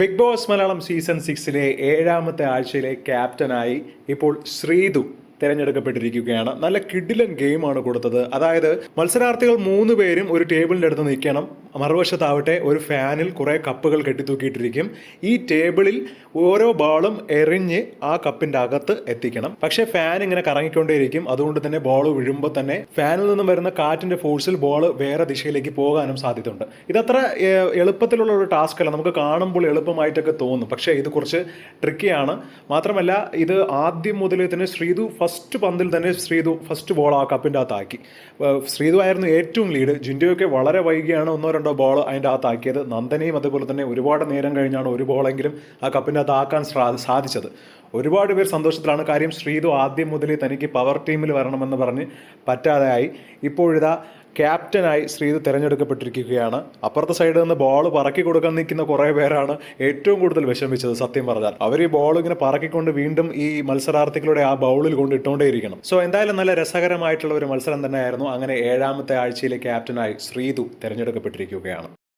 Big Boss Malayalam season സിക്സിലെ ഏഴാമത്തെ ആഴ്ചയിലെ ക്യാപ്റ്റനായി ഇപ്പോൾ ശ്രീതു തിരഞ്ഞെടുക്കപ്പെട്ടിരിക്കുകയാണ്. നല്ല കിഡിലൻ ഗെയിമാണ് കൊടുത്തത്. അതായത് മത്സരാർത്ഥികൾ മൂന്ന് പേരും ഒരു ടേബിളിന്റെ അടുത്ത് നിൽക്കണം. മറുവശത്താവട്ടെ ഒരു ഫാനിൽ കുറേ കപ്പുകൾ കെട്ടിത്തൂക്കിയിട്ടിരിക്കും. ഈ ടേബിളിൽ ഓരോ ബോളും എറിഞ്ഞ് ആ കപ്പിന്റെ അകത്ത് എത്തിക്കണം. പക്ഷേ ഫാൻ ഇങ്ങനെ കറങ്ങിക്കൊണ്ടേയിരിക്കും. അതുകൊണ്ട് തന്നെ ബോൾ വീഴുമ്പോൾ തന്നെ ഫാനിൽ നിന്നും വരുന്ന കാറ്റിന്റെ ഫോഴ്സിൽ ബോൾ വേറെ ദിശയിലേക്ക് പോകാനും സാധ്യതയുണ്ട്. ഇതത്ര എളുപ്പത്തിലുള്ള ഒരു ടാസ്ക് അല്ല. നമുക്ക് കാണുമ്പോൾ എളുപ്പമായിട്ടൊക്കെ തോന്നും. പക്ഷേ ഇത് കുറച്ച് ട്രിക്കിയാണ് മാത്രമല്ല ഇത് ആദ്യം മുതൽ തന്നെ ശ്രീതു ഫസ്റ്റ് പന്തിൽ തന്നെ ശ്രീതു ഫസ്റ്റ് ബോൾ ആ കപ്പിന്റെ അകത്താക്കി. ശ്രീതു ആയിരുന്നു ഏറ്റവും ലീഡ് ജിൻഡോയൊക്കെ വളരെ വൈകിയാണ് ഒന്നോ രണ്ടോ ബോൾ അതിന്റെ അകത്താക്കിയത് നന്ദനയും അതുപോലെ തന്നെ ഒരുപാട് നേരം കഴിഞ്ഞാണ് ഒരു ബോളെങ്കിലും ആ കപ്പിന്റെ അകത്ത് ആക്കാൻ സാധിച്ചത്. ഒരുപാട് പേർ സന്തോഷത്തിലാണ്. കാര്യം ശ്രീതു ആദ്യം മുതലേ തനിക്ക് പവർ ടീമിൽ വരണമെന്ന് പറഞ്ഞ് പറ്റാതെയായി. ഇപ്പോഴിതാ ക്യാപ്റ്റനായി ശ്രീത് തിരഞ്ഞെടുക്കപ്പെട്ടിരിക്കുകയാണ്. അപ്പുറത്തെ സൈഡിൽ നിന്ന് ബോൾ പറക്കി കൊടുക്കാൻ നിൽക്കുന്ന കുറേ പേരാണ് ഏറ്റവും കൂടുതൽ വിഷമിച്ചത് സത്യം പറഞ്ഞാൽ. അവർ ഈ ബോൾ ഇങ്ങനെ പറക്കിക്കൊണ്ട് വീണ്ടും ഈ മത്സരാർത്ഥികളുടെ ആ ബൗളിൽ കൊണ്ട് ഇട്ടുകൊണ്ടേയിരിക്കണം സോ എന്തായാലും നല്ല രസകരമായിട്ടുള്ള ഒരു മത്സരം തന്നെയായിരുന്നു. അങ്ങനെ ഏഴാമത്തെ ആഴ്ചയിലെ ക്യാപ്റ്റനായി ശ്രീതു തിരഞ്ഞെടുക്കപ്പെട്ടിരിക്കുകയാണ്.